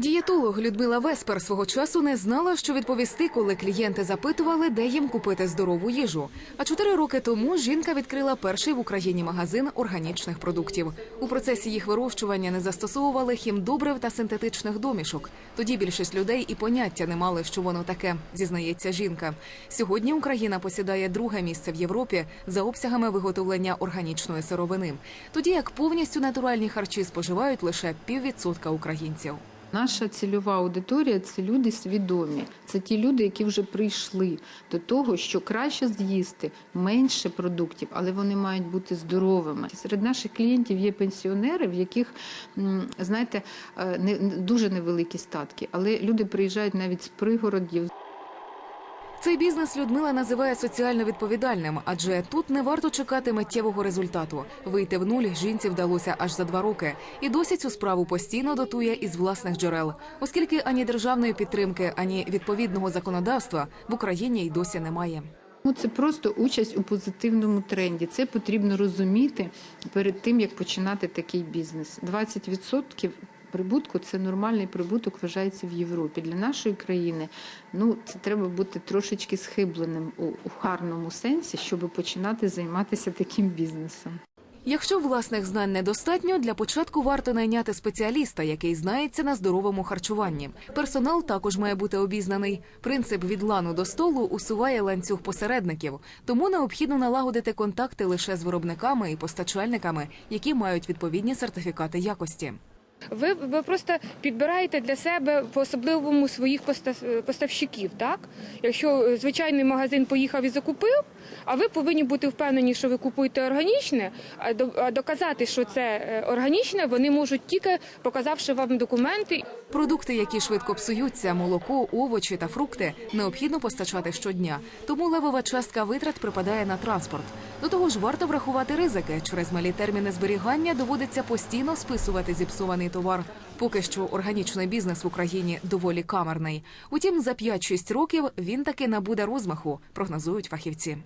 Дієтолог Людмила Веспер свого часу не знала, що відповісти, коли клієнти запитували, де їм купити здорову їжу. А чотири роки тому жінка відкрила перший в Україні магазин органічних продуктів. У процесі їх вирощування не застосовували хімдобрив та синтетичних домішок. Тоді більшість людей і поняття не мали, що воно таке, зізнається жінка. Сьогодні Україна посідає друге місце в Європі за обсягами виготовлення органічної сировини, тоді як повністю натуральні харчі споживають лише піввідсотка українців. Наша цільова аудиторія це люди свідомі. Це ті люди, які вже прийшли до того, що краще з'їсти менше продуктів, але вони мають бути здоровими. Серед наших клієнтів є пенсіонери, в яких знаєте е, не дуже невеликі статки, але люди приїжджають навіть з пригородів. Цей бізнес Людмила називає соціально відповідальним, адже тут не варто чекати миттєвого результату. Вийти в нуль жінці вдалося аж за два роки, і досі цю справу постійно дотує із власних джерел, оскільки ані державної підтримки, ані відповідного законодавства в Україні й досі немає. Ну, це просто участь у позитивному тренді. Це потрібно розуміти перед тим, як починати такий бізнес. 20% прибутку це нормальний прибуток, вважається в Європі. Для нашої країни ну це треба бути трошечки схибленим у, у гарному сенсі, щоб починати займатися таким бізнесом. Якщо власних знань недостатньо, для початку варто найняти спеціаліста, який знається на здоровому харчуванні. Персонал також має бути обізнаний. Принцип від лану до столу усуває ланцюг посередників, тому необхідно налагодити контакти лише з виробниками і постачальниками, які мають відповідні сертифікати якості. Ви, ви просто підбираєте для себе по особливому своїх постав- поставщиків. Так, якщо е, звичайний магазин поїхав і закупив, а ви повинні бути впевнені, що ви купуєте органічне, а доказати, що це е, органічне, вони можуть тільки показавши вам документи. Продукти, які швидко псуються, молоко, овочі та фрукти, необхідно постачати щодня. Тому левова частка витрат припадає на транспорт. До того ж, варто врахувати ризики. Через малі терміни зберігання доводиться постійно списувати зіпсований товар. Поки що органічний бізнес в Україні доволі камерний. Утім, за 5-6 років він таки набуде розмаху, прогнозують фахівці.